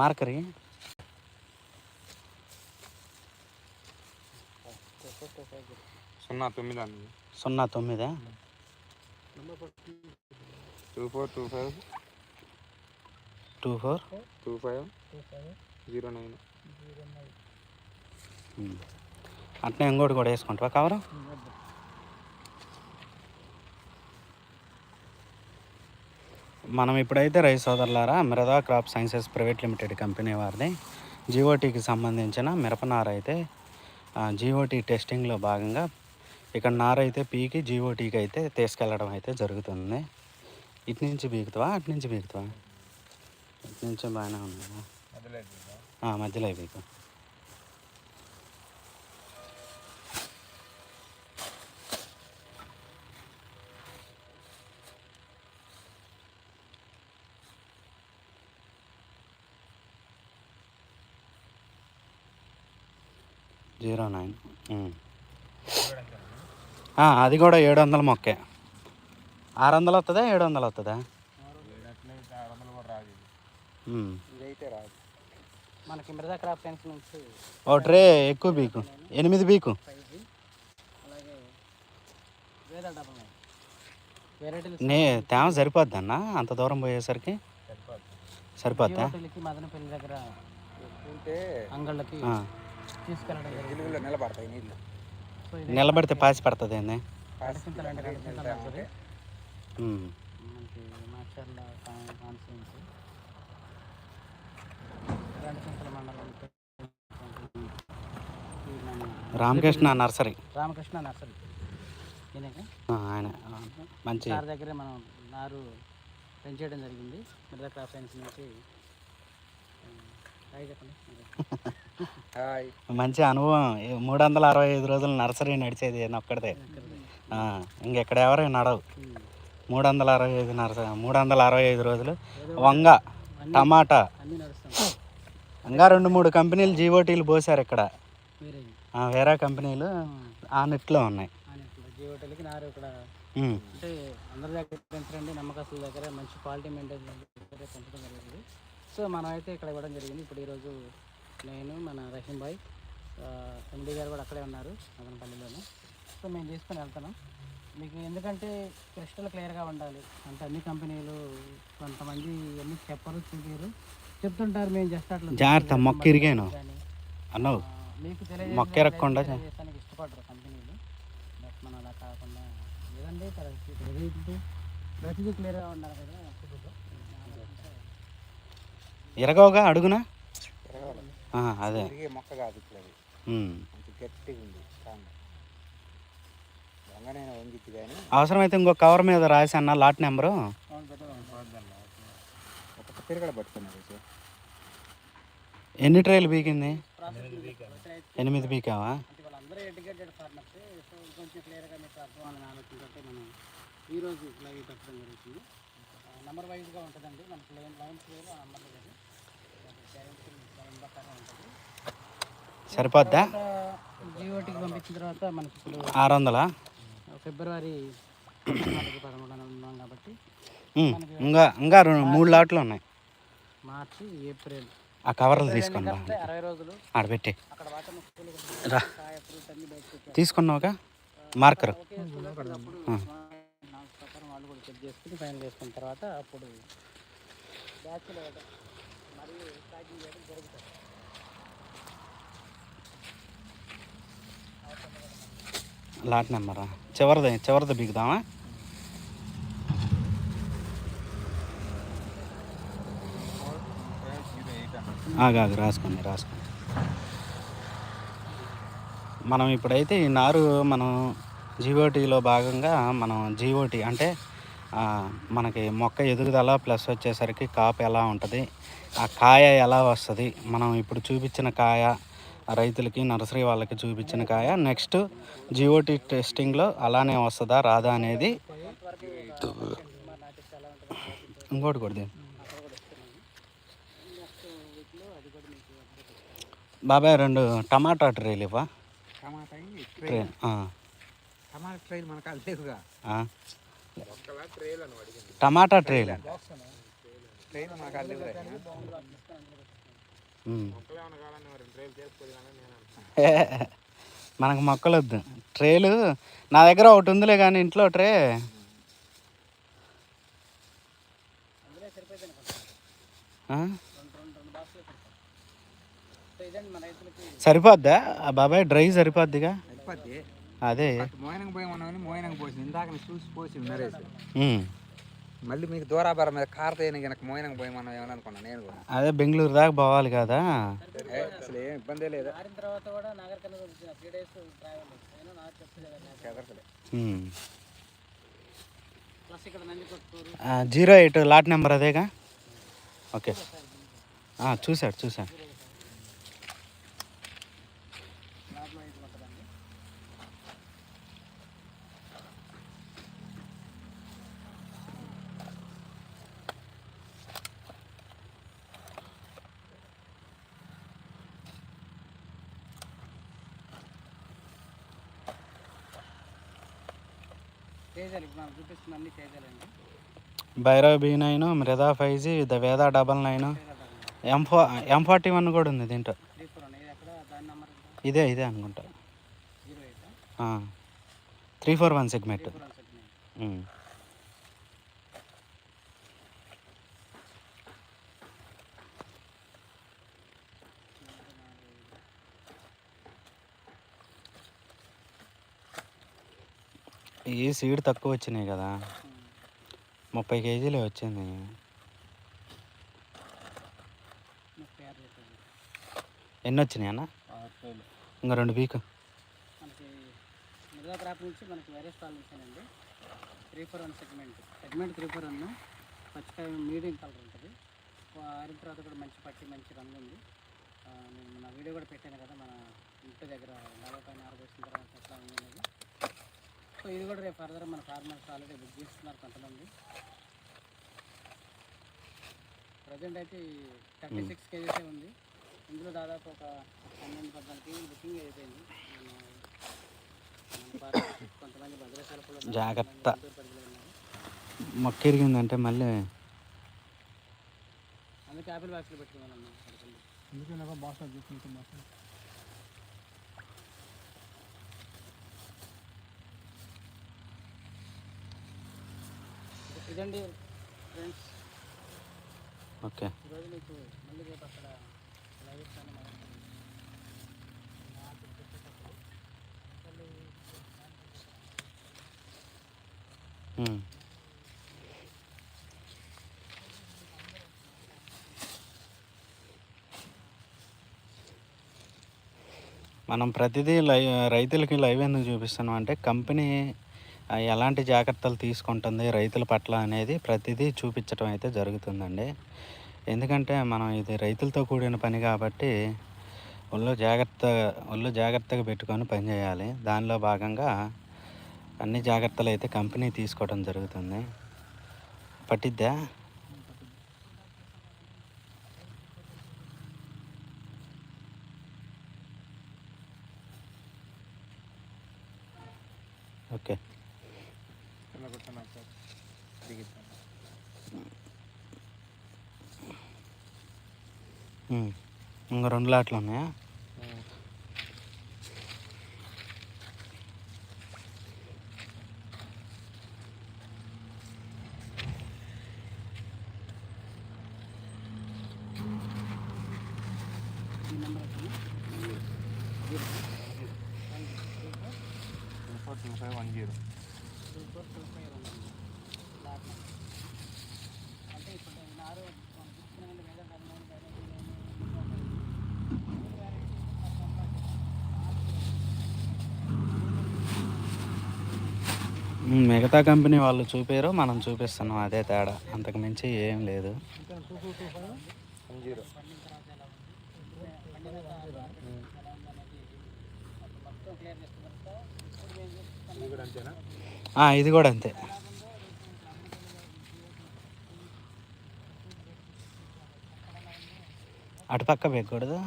మార్కరి సున్నా తొమ్మిది అండి. సున్నా తొమ్మిదా? Two four two five. Two four? Two five. Zero nine. అట్నే ఇంకోటి కూడా వేసుకుంటావా కవరు? మనం ఇప్పుడైతే రైస్ సోదరులారా మిరదా crop sciences private limited company వారిది. జీఓటీకి సంబంధించిన మిరపనార అయితే జీఓటీ టెస్టింగ్లో భాగంగా ఇక్కడ నార అయితే పీకి జీఓటీకి అయితే తీసుకెళ్ళడం అయితే జరుగుతుంది. ఇటు నుంచి బీగుతావా అటు నుంచి బీగుతావా ఇటు నుంచి బాగానే ఉంది? మధ్యలో బీకు జీరో నైన్. అది కూడా ఏడు వందల మొక్కే. ఆరు వందలు వస్తుందా ఏడు వందలు వస్తుందా ఆరు వందలు కూడా రాదు ఇది. ఉమ్. ఇదైతే రాదు. మనకి మిరదా క్రాప్ సైన్స్ నుంచి ఓ ట్రే ఎక్కువ బీకు. ఎనిమిది బీకు. నే తేమ సరిపోద్ది అన్న అంత దూరం పోయేసరికి? సరిపోద్దా. జీవోటీలకి మదనపల్లి దగ్గర ఉంటే అంగళ్ళకి ఆ. తీసుకెళ్ళడం జిలుగులో నిలబడతాయి నీళ్ళు. నిలబడితే పాసి పడుతుంది మన రామకృష్ణ నర్సరీ. రామకృష్ణ నర్సరీ. ఆయన. మంచి దగ్గరే మనం నారు పెంచేయడం జరిగింది. మిరదా క్రాప్ సైన్స్ నుంచి మంచి అనుభవం. మూడు వందల అరవై ఐదు రోజులు నర్సరీ నడిచేది ఒక్కడిదే. ఇంకెక్కడ ఎవరు నడవు. మూడు వందల అరవై ఐదు నర్సరీ మూడు వందల అరవై ఐదు రోజులు వంగ టమాటా. ఇంకా రెండు మూడు కంపెనీలు జీఓటీలు పోసారు ఇక్కడ. వేరే కంపెనీలు ఆ నెట్లో ఉన్నాయి. నారు ఇక్కడ. అంటే అందరి దగ్గర నమ్మకస్తుల దగ్గర మంచి క్వాలిటీ మెయింటైన్ పెంచడం జరిగింది. సో మనం అయితే ఇక్కడ ఇవ్వడం జరిగింది. ఇప్పుడు ఈరోజు నేను మన రహీం భాయ్ ఎండి గారు కూడా అక్కడే ఉన్నారు మదనపల్లిలోనే సో మేము తీసుకొని వెళ్తున్నాం. మీకు ఎందుకంటే క్రిస్టల్ క్లియర్గా ఉండాలి. అంటే అన్ని కంపెనీలు కొంతమంది అన్ని చెప్పరు చూపారు చెప్తుంటారు మేము జస్ట్ అట్లా జాగ్రత్త మొక్క ఇరిగాను. అన్నావు. మీకు మొక్క ఇరగకుండా చే- తెలియజేయడానికి ఇష్టపడరు కంపెనీలు. బట్ మనం అలా కాకుండా లేదండి ప్రతిదీ ప్రతిదీ క్లియర్గా ఉండాలి కదా. ఇరగవుగా అడుగునా? అదే. మొక్క కాదు అది. గట్టిగా ఉంది అవసరమైతే ఇంకో కవర్ మీద రాసి అన్న లాట్ నెంబరు. ఎన్ని ట్రైలు బీకింది ఎనిమిది బీకావా ఈరోజు నెంబర్ వైజ్గా ఉంటుందండి. మనకి లైన్ లైన్స్ వేరు ఆ నెంబర్లు వేరు లైన్ ప్రకారం ఉంటుంది సరిపోద్దా? జియోటీకి పంపించిన తర్వాత మనకి ఇప్పుడు ఆరు వందలా ఫిబ్రవరి పదమూడు ఉన్నాం కాబట్టి. ఇంకా ఇంకా రెండు మూడు లాట్లు ఉన్నాయి. March April. ఆ కవర్లు తీసుకోండి అరవై రోజులు. ఆడబెట్టి రా. తీసుకున్నావుగా? మార్కర్. వాళ్ళు కూడా చెక్ చేసుకుని ఫైనల్ చేసుకున్న తర్వాత అప్పుడు మరియు ప్యాకింగ్ చేయడం జరుగుతుంది. లాట్ నెంబరా? చివరిది చివరిది బిగుదామా? ఆగాగు రాసుకోండి రాసుకోండి. మనం ఇప్పుడైతే ఈ నారు మనం జీఓటీలో భాగంగా మనం జీఓటీ అంటే మనకి మొక్క ఎదుగుదల ప్లస్ వచ్చేసరికి కాపు ఎలా ఉంటుంది ఆ కాయ ఎలా వస్తుంది మనం ఇప్పుడు చూపించిన కాయ రైతులకి నర్సరీ వాళ్ళకి చూపించిన కాయ నెక్స్ట్ జిఓటీ టెస్టింగ్లో అలానే వస్తుందా రాదా అనేది ఇంకోటి కూడా దీని బాబాయ్ రెండు టమాటా ట్రేలు ఇవ్వా? టమాటా ట్రే ఆ, టమాటా ట్రైల్ మనకు టమాటా ట్రేలు మనకు మొక్కలు వద్దు ట్రేలు నా దగ్గర ఒకటి ఉందిలే కానీ ఇంట్లో ట్రే. సరిపోద్దా? బాబాయ్ డ్రై సరిపోద్దిగా? అదే. మోయనంగా పోయమన్నామని మోయనంగా పోసింది ఇందాక చూసి పోసి నరేసి ఉమ్. మళ్ళీ మీకు దూరాభార మీద కారతయ్యని కనుక మోయనంగా పోయమన్నా ఏమని అనుకున్నా నేను కూడా. అదే బెంగళూరు దాకా పోవాలి కదా. అసలు ఏం ఇబ్బందే లేదు. తర్వాత కూడా Nagar three days travel zero eight lot number అదేగా? ఓకే. ఆ, చూశాడు చూశాడు లాట్లో ఇది ఉంటుందండి తేజాలు ఇప్పుడు మనం చూపిస్తున్న అన్ని తేజాలండి Bhairav B nine Mrida five G the Veda double nine M four M forty one కూడా ఉంది దీంట్లో. ఇది ఇదే అనుకుంటా. Three four one segment three four one segment ఈ సీడ్ తక్కువ వచ్చినాయి కదా. ముప్పై కేజీలే వచ్చింది. ముప్పై ఆరు లీటర్లు ఎన్ని వచ్చినాయి అన్న? ఇంకా రెండు వీక్ మనకి మిగతా క్రాప్ నుంచి మనకి వేరే stall నుంచేనండి three four one segment. Segment three four one పచ్చికాయ medium colour ఉంటుంది. ఆరిన తర్వాత కూడా మంచి పట్టి మంచి రంగు ఉంది. నేను మన వీడియో కూడా పెట్టాను కదా మన ఇంటి దగ్గర నలభై పైన ఆరబోసిన తర్వాత ఎట్లా ఉంది సో ఇది కూడా రేపు ఫర్దర్ మన ఫార్మర్స్ ఆల్రెడీ బుక్ చేస్తున్నారు కొంతమంది. ప్రజెంట్ అయితే థర్టీ సిక్స్ కేజీసే ఉంది. ఇందులో దాదాపు ఒక పన్నెండు పద్నాలుగు కేజీలు బుకింగ్ అయిపోయింది. కొంతమంది ఉన్నారు, జాగ్రత్త. కొంతమంది గుంటూరు పరిధిలో ఉన్నారు. మొక్క ఇరిగిందంటే మళ్ళీ అందుకే యాపిల్ బాక్స్లో పెట్టుకున్నాను అక్కడికి ఎందుకు భాష ఇదండి ఫ్రెండ్స్. ఓకే. ఈరోజు మీకు మళ్ళీ రేపు అక్కడ లైవ్ ఇస్తాను మనం. మనం ప్రతిదీ లైవ్ రైతులకి లైవ్ ఎందుకు చూపిస్తున్నాం అంటే కంపెనీ ఎలాంటి జాగ్రత్తలు తీసుకుంటుంది రైతుల పట్ల అనేది ప్రతిదీ చూపించడం అయితే జరుగుతుందండి. ఎందుకంటే మనం ఇది రైతులతో కూడిన పని కాబట్టి ఒళ్ళు జాగ్రత్త ఒళ్ళు జాగ్రత్తగా పెట్టుకొని పని చేయాలి. దానిలో భాగంగా అన్ని జాగ్రత్తలు అయితే కంపెనీ తీసుకోవడం జరుగుతుంది. పట్టిద్దా? ఓకే. ఉమ్. ఇంకా రెండు లాట్లు ఉన్నాయా ఈ number one zero two four two five lot అంటే ఇప్పుడు నారు మనం చూసుకున్నామంటే వేరే ధర్మం ఉమ్, మిగతా కంపెనీ వాళ్ళు చూపారు మనం చూపిస్తున్నాం అదే తేడా. అంతకు మించి ఏం లేదు. ఇది కూడా అంతే. అటుపక్క ఎలా ఉంది పండిన తర్వాత ఎలా ఉందనేది మొత్తం క్లియర్ చేసుకున్న తర్వాత ఇప్పుడు మేము చూస్తాం ఇది కూడా అంతేనా ఆ, ఇది కూడా అంతే అటు పక్క పెక్కకూడదు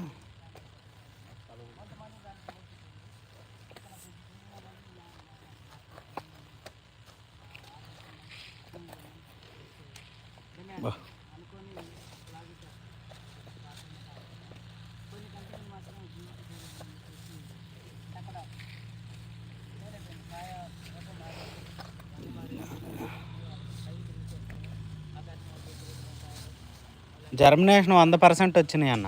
బా. అనుకొని జర్మినేషన్ వంద పర్సెంట్ వచ్చినాయి అన్న.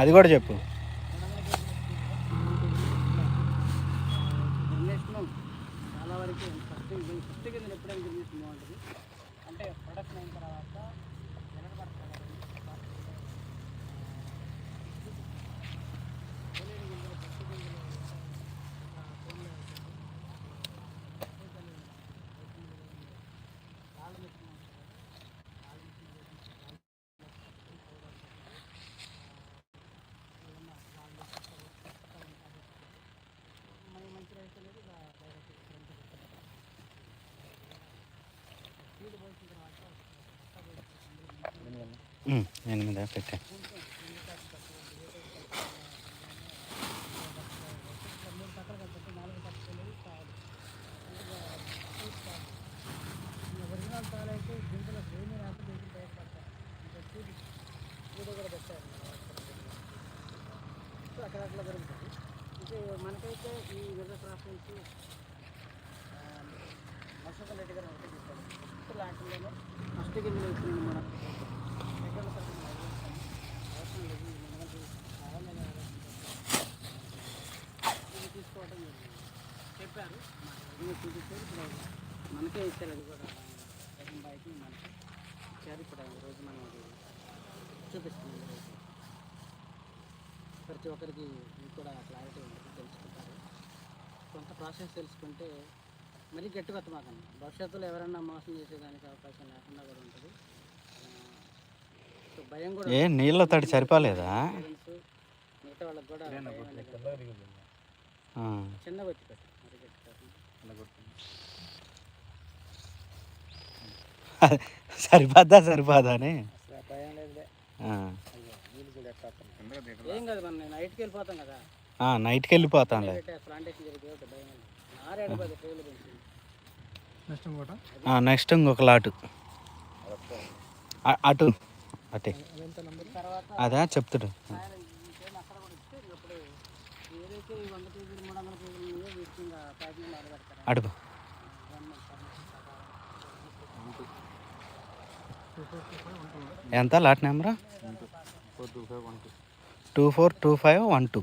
అది కూడా చెప్పు జనరేషన్ చాలా వరకు ఫస్ట్ ఫస్ట్ కింద ఎప్పుడైనా జనరేషన్ బాగుంటుంది అంటే ప్రొడక్షన్ అయిన తర్వాత వెనకబడతారు మంచి రైతు అనేది డైరెక్ట్ ఉమ్, ఎనిమిదా పెట్టే మూడు పక్కల కలిపి నాలుగు పక్కలు కాదు ఒరిజినల్ తాలు అయితే దీంట్లో ఏమీ రాకపోతే దీంట్లో బయటపడతారు ఇంకా చూడు వీడియో కూడా పెట్టారు సో అక్కడ అట్లా జరుగుతుంది ఇది మనకైతే ఈ విధ ప్రాసెస్ మసూద్ రెడ్డి గారు ఒకటి చెప్పారు ఫస్ట్ లాంటిలోనే ఫస్ట్ కింద వచ్చింది మనం సెకండ్ తరగతి అవసరం లేదు ఇది మనకి కావాలని ఆలోచించారు. ఇది తీసుకోవడం జరిగింది చెప్పారు ఇది మనకే ఇచ్చారు అది కూడా సెకండ్ బైక్ మనకి ఇచ్చారు. ఇప్పుడు ఈ రోజు మనం అది చూపిస్తున్నాం. ఈరోజు. ప్రతి ఒక్కరికి ఇది కూడా క్లారిటీ ఉంటుంది తెలుసుకుంటారు. కొంత ప్రాసెస్ తెలుసుకుంటే మరీ గట్టిగా అర్థమాకండి భవిష్యత్తులో ఎవరైనా మోసం చేసేదానికి అవకాశం లేకుండా కూడా ఉంటుంది. సో భయం కూడా ఏ నీళ్ళ తడి సరిపోలేదా? మిగతా వాళ్ళకి కూడా చిన్నగా వచ్చి పెట్టు నారేడు పది ట్రైలు పెంచింది ఆ, నెక్స్ట్ ఇంకొక లాటు అటు అటే. అదా చెప్తుడు. ఆయన ఇంకేం అక్కడ కూడా ఇస్తే ఇప్పుడు ఏదైతే ఈ వంద కేజీలు మూడు వందల కేజీలు ఉన్నాయో వీటికి ఇంకా ప్యాకింగ్ మొదలు పెడతారు అటు గవర్నమెంట్ పర్మిషన్ ప్రకారం ఎంత lot number? Two four two five one two.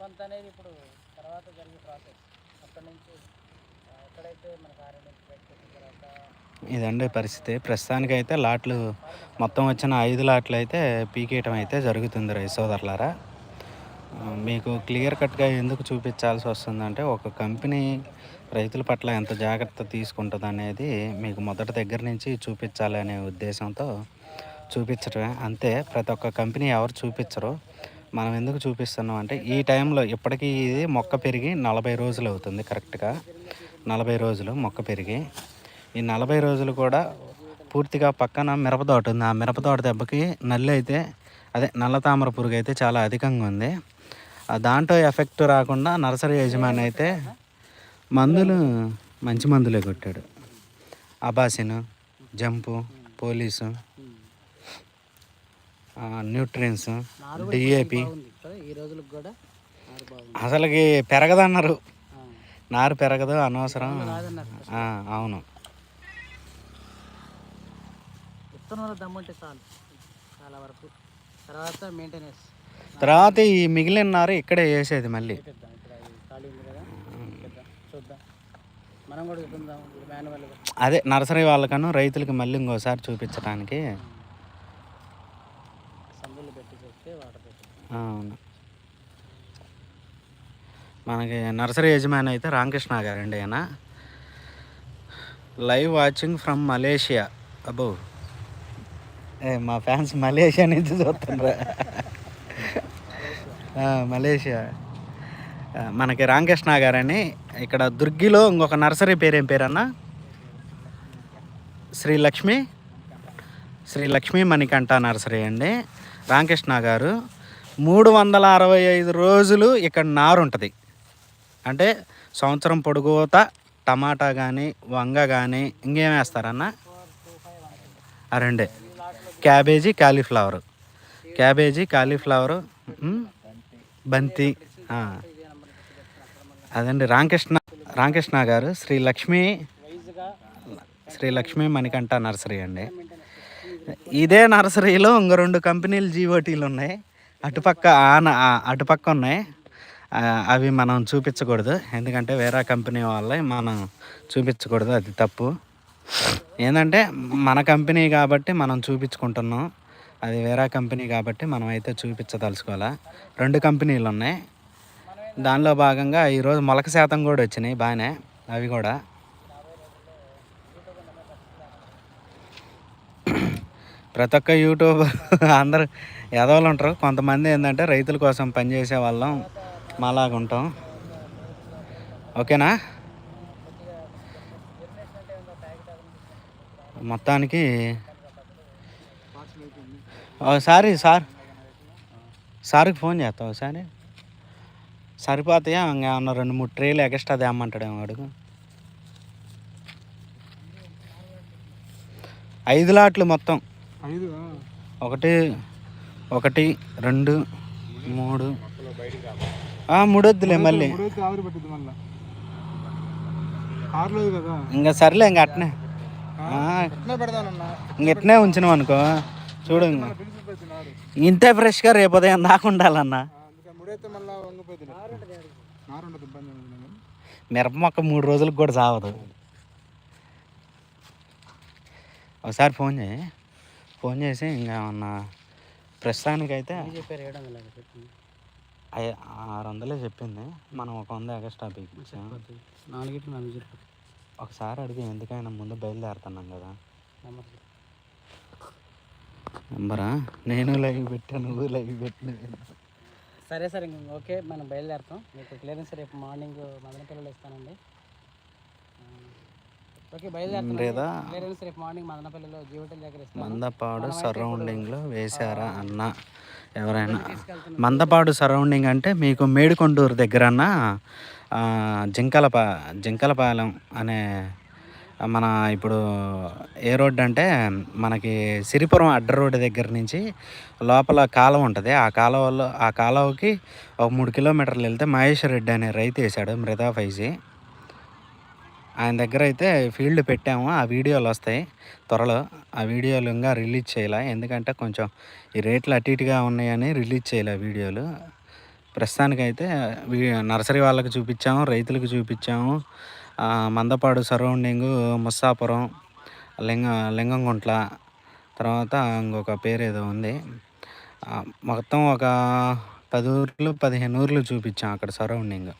కొంత అనేది ఇప్పుడు తర్వాత జరిగే ప్రాసెస్ అక్కడి నుంచి ఎక్కడైతే మనకు తర్వాత ఇదండి పరిస్థితి. ప్రస్తుతానికైతే లాట్లు మొత్తం వచ్చిన ఐదు లాట్లు అయితే పీకేయటం అయితే జరుగుతుంది రైతు సోదరులారా. మీకు క్లియర్ కట్గా ఎందుకు చూపించాల్సి వస్తుందంటే ఒక కంపెనీ రైతుల పట్ల ఎంత జాగ్రత్త తీసుకుంటుంది అనేది మీకు మొదటి దగ్గర నుంచి చూపించాలి అనే ఉద్దేశంతో చూపించడమే అంతే ప్రతి ఒక్క కంపెనీ ఎవరు చూపించరు. మనం ఎందుకు చూపిస్తున్నాం అంటే ఈ టైంలో ఇప్పటికీ ఇది మొక్క పెరిగి నలభై రోజులు అవుతుంది కరెక్ట్గా. నలభై రోజులు మొక్క పెరిగి. ఈ నలభై రోజులు కూడా పూర్తిగా పక్కన మిరపతోట ఉంది. ఆ మిరపతోట దెబ్బకి నల్లి అయితే అదే నల్ల తామర పురుగు అయితే చాలా అధికంగా ఉంది. దాంట్లో ఎఫెక్ట్ రాకుండా నర్సరీ యజమాని అయితే మందులు మంచి మందులే కొట్టాడు. అబాసిన్ జంపు పోలీసు న్యూట్రియన్స్ డిఏపి. నారు అసలుకి పెరగదన్నారు. నారు పెరగదు అనవసరం. అవును. విత్తనంలో దమ్ముంటే చాలు. చాలా వరకు. తర్వాత మెయింటెనెన్స్ తర్వాత ఈ మిగిలిన నారు ఇక్కడే వేసేది మళ్ళీ. అదే నర్సరీ వాళ్ళకను రైతులకి మళ్ళీ ఇంకోసారి చూపించడానికి అవును. మనకి నర్సరీ యజమాని అయితే రామకృష్ణ గారండి ఆయన లైవ్ వాచింగ్ ఫ్రమ్ మలేషియా అబ్బో. ఏ మా ఫ్యాన్స్ మలేషియా నుంచి చూస్తుండ్రా. మలేషియా. మనకి రామకృష్ణ గారని ఇక్కడ దుర్గిలో ఇంకొక నర్సరీ పేరేం పేరన్నా శ్రీ లక్ష్మి. శ్రీ లక్ష్మీ మణికంఠ నర్సరీ అండి. రామకృష్ణ గారు మూడు వందల అరవై ఐదు రోజులు ఇక్కడ నారు ఉంటుంది. అంటే సంవత్సరం పొడుగుత టమాటా కానీ వంగ కానీ ఇంకేం వేస్తారన్న? ఆ రెండే. Cabbage cauliflower. క్యాబేజీ కాలీఫ్లవరు బంతి అదండి రామకృష్ణ రామకృష్ణ గారు. శ్రీ లక్ష్మీ శ్రీ లక్ష్మీ మణికంఠ నర్సరీ అండి. ఇదే నర్సరీలో ఇంక రెండు కంపెనీలు జీఓటీలు ఉన్నాయి. అటుపక్క ఆన అటుపక్క ఉన్నాయి. అవి మనం చూపించకూడదు. ఎందుకంటే వేరే కంపెనీ వాళ్ళే మనం చూపించకూడదు. అది తప్పు. ఏంటంటే మన కంపెనీ కాబట్టి మనం చూపించుకుంటున్నాం. అది వేరే కంపెనీ కాబట్టి మనం అయితే చూపించదలుచుకోవాలా? రెండు కంపెనీలు ఉన్నాయి దానిలో భాగంగా ఈరోజు మొలక శాతం కూడా వచ్చినాయి బాగానే అవి కూడా. ప్రతి ఒక్క యూట్యూబ్ అందరు ఎదవలు ఉంటారు. కొంతమంది ఏంటంటే రైతుల కోసం పనిచేసే వాళ్ళం మాలాగుంటాం ఓకేనా? మొత్తానికి ఒకసారి సార్ సార్కి ఫోన్ చేస్తావు ఒకసారి సరిపోతాయా? ఇంకేమన్నా రెండు మూడు ట్రేలు ఎక్స్ట్రా తేమ్మంటాడేమో అడుగు. ఐదు లాట్లు మొత్తం. ఐదు ఒకటి ఒకటి రెండు మూడు. మూడొద్దులే మళ్ళీ. ఇంకా సర్లే ఇంక అట్నే. ఇంక ఎట్నే ఉంచినాం అనుకో. చూడు ఇంక. పిలిచి పెట్టినారు ఇంతే ఫ్రెష్గా రేపు ఉదయం దాకా ఉండాలన్నా. మిరప మొక్క మూడు రోజులకు కూడా సావదు ఒకసారి ఫోన్ చేయి. ఫోన్ చేసి ఇంకా ఏమన్నా పెట్టింది. ఐ- ఆరు వందలే చెప్పింది. మనం ఒక వంద ఎక్స్ట్రా ఒకసారి అడిగి ఎందుకైనా ముందు బయలుదేరుతున్నాం కదా. నెంబర్? నేను లైవ్ పెట్టాను నువ్వు లైవ్ పెట్టిన సరే సరే ఓకే మనం బయలుదేరుతాం. మీకు క్లియరెన్స్ రేపు మార్నింగ్ మదనపల్లిలో ఇస్తానండి. ఓకే బయలుదేరుతాం. క్లియరెన్స్ రేపు మార్నింగ్ మదనపల్లిలో జీవోటల్ దగ్గర ఇస్తాను. మందపాడు సరౌండింగ్లో వేశారా అన్న? ఎవరైనా? మందపాడు సరౌండింగ్ అంటే మీకు మేడికొండూరు దగ్గరన్న జింకలప జింకలపాలెం అనే మన ఇప్పుడు ఏ రోడ్డు అంటే మనకి సిరిపురం అడ్డ రోడ్డు దగ్గర నుంచి లోపల కాలువ ఉంటుంది. ఆ కాలువలో ఆ కాలువకి ఒక మూడు కిలోమీటర్లు వెళ్తే మహేష్ రెడ్డి అనే రైతు వేశాడు మృదా ఫైజీ. ఆయన దగ్గర అయితే ఫీల్డ్ పెట్టాము. ఆ వీడియోలు వస్తాయి త్వరలో. ఆ వీడియోలు ఇంకా రిలీజ్ చేయలే. ఎందుకంటే కొంచెం ఈ రేట్లు అటు ఇటుగా ఉన్నాయని రిలీజ్ చేయలే వీడియోలు. ప్రస్తుతానికైతే వీ- నర్సరీ వాళ్ళకి చూపించాము రైతులకు చూపించాము. మందపాడు సరౌండింగ్ ముస్సాపురం లింగ లింగంగుంట్ల తర్వాత ఇంకొక పేరు ఏదో ఉంది మొత్తం ఒక పది ఊర్లు పదిహేను ఊర్లు చూపించాం అక్కడ సరౌండింగ్.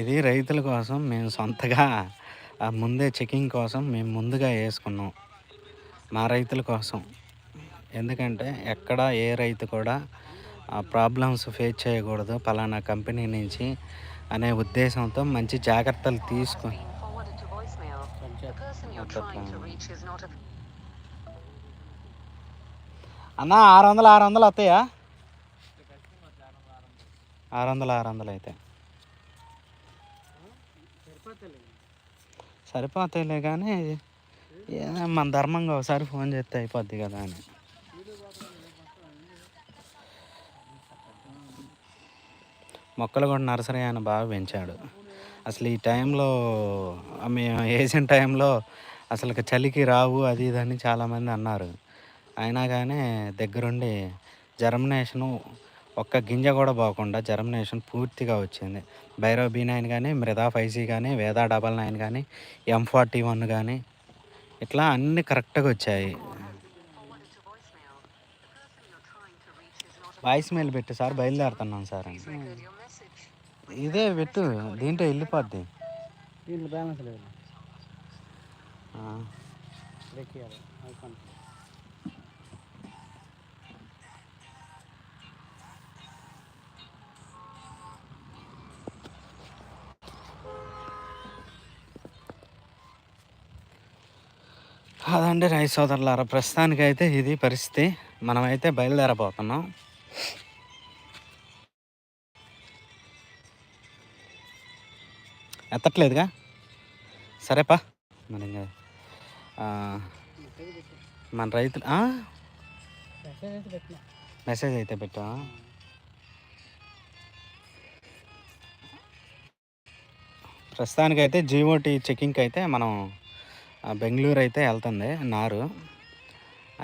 ఇది రైతుల కోసం మేము సొంతగా ముందే చెకింగ్ కోసం మేము ముందుగా వేసుకున్నాం మా రైతుల కోసం. ఎందుకంటే ఎక్కడ ఏ రైతు కూడా ఆ ప్రాబ్లమ్స్ ఫేస్ చేయకూడదు పలానా కంపెనీ నుంచి అనే ఉద్దేశంతో మంచి జాగ్రత్తలు తీసుకొని అన్న ఆరు వందలు ఆరు వందలు వస్తాయా ఆరు వందలు ఆరు వందలు అయితే. సరిపోతాయిలే కానీ మన ధర్మంగా ఒకసారి ఫోన్ చేస్తే అయిపోద్ది కదా అని. మొక్కలు కూడా నర్సరీ ఆయన బాగా పెంచాడు. అసలు ఈ టైంలో మేము వేసిన టైంలో అసలు చలికి రావు అది ఇది అని చాలామంది అన్నారు. అయినా కానీ దగ్గరుండి జర్మినేషను ఒక్క గింజ కూడా పోకుండా జర్మినేషన్ పూర్తిగా వచ్చింది. భైరవ్ బీ నైన్ కానీ మృదా ఫైవ్ కానీ వేదా డబల్ నైన్ కానీ ఎం ఫార్టీ వన్ కానీ ఇట్లా అన్నీ కరెక్ట్గా వచ్చాయి. వాయిస్ మెయిల్ పెట్టి సార్ బయలుదేరుతున్నాం సార్ అని. ఇదే పెట్టు దీంట్లో వెళ్ళిపోద్ది. దీంట్లో బ్యాలెన్స్ లేదు. అదండి రైస్ సోదరులారా ప్రస్తుతానికైతే ఇది పరిస్థితి. మనమైతే బయలుదేరబోతున్నాం. ఎత్తట్లేదుగా? సరేపా. మరి ఇంకా మన రైతులు మెసేజ్ అయితే పెట్టా ప్రస్తుతానికైతే జిఓటి చెకింగ్కి అయితే మనం బెంగళూరు అయితే వెళ్తుంది నారు.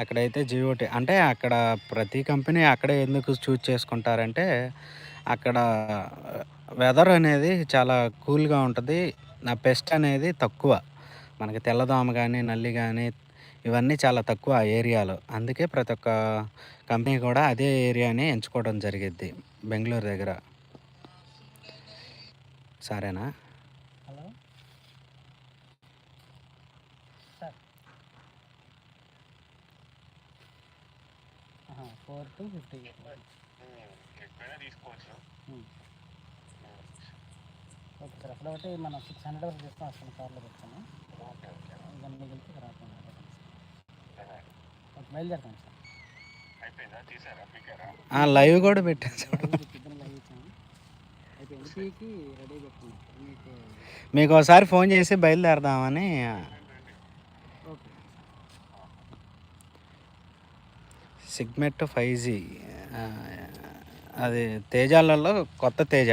అక్కడైతే జియోటి అంటే అక్కడ ప్రతి కంపెనీ అక్కడే ఎందుకు చూజ్ చేసుకుంటారంటే అక్కడ వెదర్ అనేది చాలా కూల్గా ఉంటుంది. నా పెస్ట్ అనేది తక్కువ. మనకి తెల్లదోమ కానీ నల్లి కానీ ఇవన్నీ చాలా తక్కువ ఆ ఏరియాలో. అందుకే ప్రతి ఒక్క కంపెనీ కూడా అదే ఏరియాని ఎంచుకోవడం జరిగిద్ది బెంగళూరు దగ్గర. సరేనా hello sir four two fifty okay sir అప్పుడు ఒకటి మనం సిక్స్ హండ్రెడ్ వరకు తీసుకొని వస్తాం కార్లో పెట్టుకుని. ఇంకా మిగిలితే రాకుండా ఓకే బయలుదేరుతాం సార్. ఆ, లైవ్ కూడా పెట్టాను. మీకు ఒకసారి ఫోన్ చేసి బయలుదేరదామని ఓకే సిగ్మెట్ ఫైవ్ జీ. అది తేజాలలో కొత్త తేజ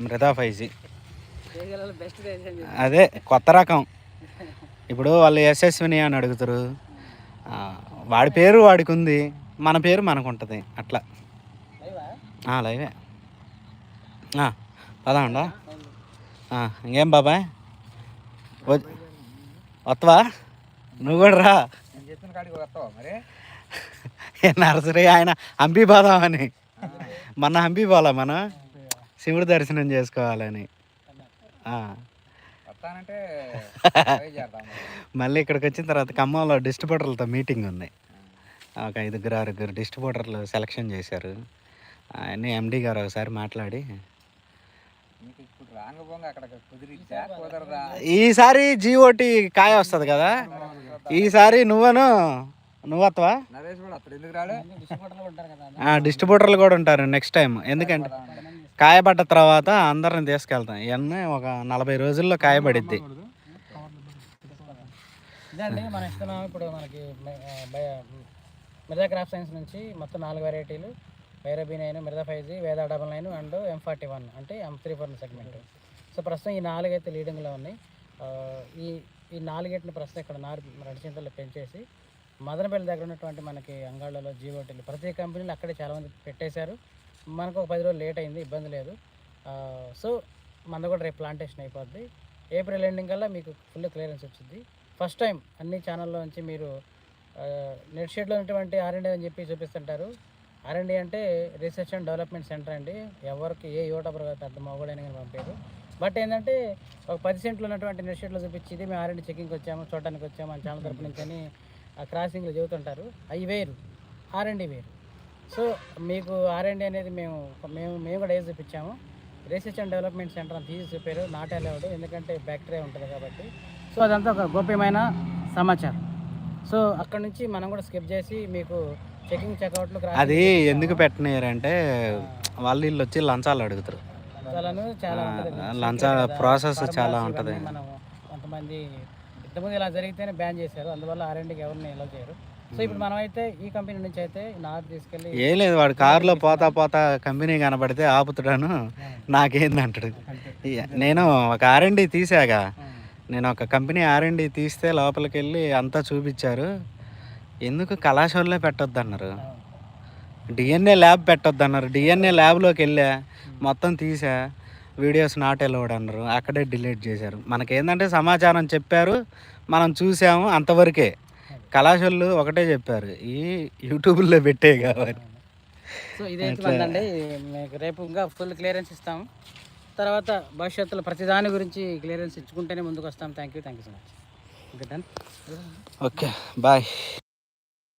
మృదా ఫైవ్ జీ. అదే కొత్త రకం. ఇప్పుడు వాళ్ళు యశస్విని అని అడుగుతారు. ఆ, వాడి పేరు వాడికి ఉంది మన పేరు మనకు ఉంటుంది అట్లా. లైవా? ఆ, ఇంకేం బాబాయ్? వస్తావా నువ్వు కూడా రా నేను చెప్పిన కాడికి వస్తావా మరి ఏ నర్సరీ ఆయన హంపి పోదామని మొన్న హంపి పోలా మనం. శివుడి దర్శనం చేసుకోవాలని. మళ్ళీ ఇక్కడికి వచ్చిన తర్వాత ఖమ్మంలో డిస్ట్రిబ్యూటర్లతో మీటింగ్ ఉంది. ఒక ఐదుగురు ఆరుగురు డిస్ట్రిబ్యూటర్లు సెలెక్షన్ చేశారు. అన్నీ ఎండి గారు ఒకసారి మాట్లాడి. ఈసారి జిఓటి కాయ వస్తుంది కదా. ఈసారి నువ్వను నువ్వు వస్తావా? డిస్ట్రిబ్యూటర్లు ఉంటారు కదా ఆ, డిస్ట్రిబ్యూటర్లు కూడా ఉంటారు నెక్స్ట్ టైం ఎందుకంటే కాయబడ్డ తర్వాత అందరిని తీసుకెళ్తాం. ఇవన్నీ ఒక నలభై రోజుల్లో కాయబడిద్ది. ఇదండి మనం ఇస్తున్నాం. ఇప్పుడు మనకి మిర్దా క్రాప్ సైన్స్ నుంచి మొత్తం నాలుగు వెరైటీలు. వైరబీ nine Mrida five G Veda double nine and M forty one అంటే M three four segment. So ప్రస్తుతం ఈ నాలుగు అయితే లీడింగ్లో ఉన్నాయి. ఆ, ఈ ఈ నాలుగేటిని ప్రస్తుతం ఇక్కడ నారు రడిచింతలో పెంచేసి మదనపల్లి దగ్గర ఉన్నటువంటి మనకి అంగాళ్ళలో జీవోటీలు ప్రతి కంపెనీలు అక్కడే చాలామంది పెట్టేశారు. మనకు ఒక పది రోజులు లేట్ అయింది ఇబ్బంది లేదు. సో మన కూడా రేపు ప్లాంటేషన్ అయిపోద్ది. ఏప్రిల్ ఎండింగ్ కల్లా మీకు ఫుల్ క్లియరెన్స్ వచ్చింది ఫస్ట్ టైం అన్ని ఛానల్లో నుంచి మీరు నెట్ షీట్లో ఉన్నటువంటి ఆర్ఎండి అని చెప్పి చూపిస్తుంటారు. ఆర్ఎండి అంటే రీసెర్చ్ అండ్ డెవలప్మెంట్ సెంటర్ అండి. ఎవరికి ఏ యూట్యూబర్ కాదు అర్థం మొగడైనా కానీ పంపారు బట్ ఏంటంటే ఒక పది సెంట్లు ఉన్నటువంటి నెట్ షీట్లో చూపించి ఇది మేము ఆర్ఎండి చెకింగ్కి వచ్చాము చూడడానికి వచ్చాము మన ఛానల్ తరపు నుంచి అని క్రాసింగ్లో చెబుతుంటారు అవి వేరు ఆర్ఎండి వేరు. సో మీకు ఆర్ఎండి అనేది మేము మేము మేము కూడా ఏది చూపించాము. రీసెర్చ్ అండ్ డెవలప్మెంట్ సెంటర్ అని తీసి చెప్పారు నాట్ అలౌడ్ ఎందుకంటే బ్యాక్టీరియా ఉంటుంది కాబట్టి. సో అదంతా ఒక గోప్యమైన సమాచారం. సో అక్కడ నుంచి మనం కూడా స్కిప్ చేసి మీకు చెకింగ్ చెక్అవుట్లు అది ఎందుకు పెట్టినారంటే వాళ్ళు వీళ్ళు వచ్చి లంచాలు అడుగుతారు. చాలా ఆ, ఉంటుంది. లంచ Secret కదా, process pharmacy చాలా ఉంటది. మనం కొంతమంది ఇంతకుముందు ఇలా జరిగితేనే బ్యాన్ చేశారు. అందువల్ల ఆర్ఎండ్కి ఎవరిని ఎలా చేయరు. సో ఇప్పుడు మనం అయితే ఈ కంపెనీ నుంచి అయితే నార్ తీసుకెళ్ళి ఏం లేదు వాడు కారులో పోతా పోతా కంపెనీ కనబడితే ఆపుతాడాను నాకేందంటాడు. ఇయ- నేను ఒక ఆర్ఎండి తీసాగా నేను ఒక కంపెనీ ఆర్ఎండి తీస్తే లోపలికి వెళ్ళి అంతా చూపించారు. ఎందుకు కళాశాలలో పెట్టొద్దు అన్నారు డిఎన్ఏ ల్యాబ్ పెట్టొద్దు అన్నారు డిఎన్ఏ ల్యాబ్లోకి వెళ్ళా మొత్తం తీసా వీడియోస్ నాట్ ఎలవడ్ అన్నారు. అక్కడే డిలీట్ చేశారు. మనకేందంటే సమాచారం చెప్పారు మనం చూసాము అంతవరకే. కళాశాలలు ఒకటే చెప్పారు ఈ యూట్యూబ్లో పెట్టే కావాలి. సో ఇదైతే ఉందండి మీకు రేపు ఇంకా ఫుల్ క్లియరెన్స్ ఇస్తాము. తర్వాత భవిష్యత్తులో ప్రతి దాని గురించి క్లియరెన్స్ ఇచ్చుకుంటేనే ముందుకు వస్తాం thank you thank you so much okay bye.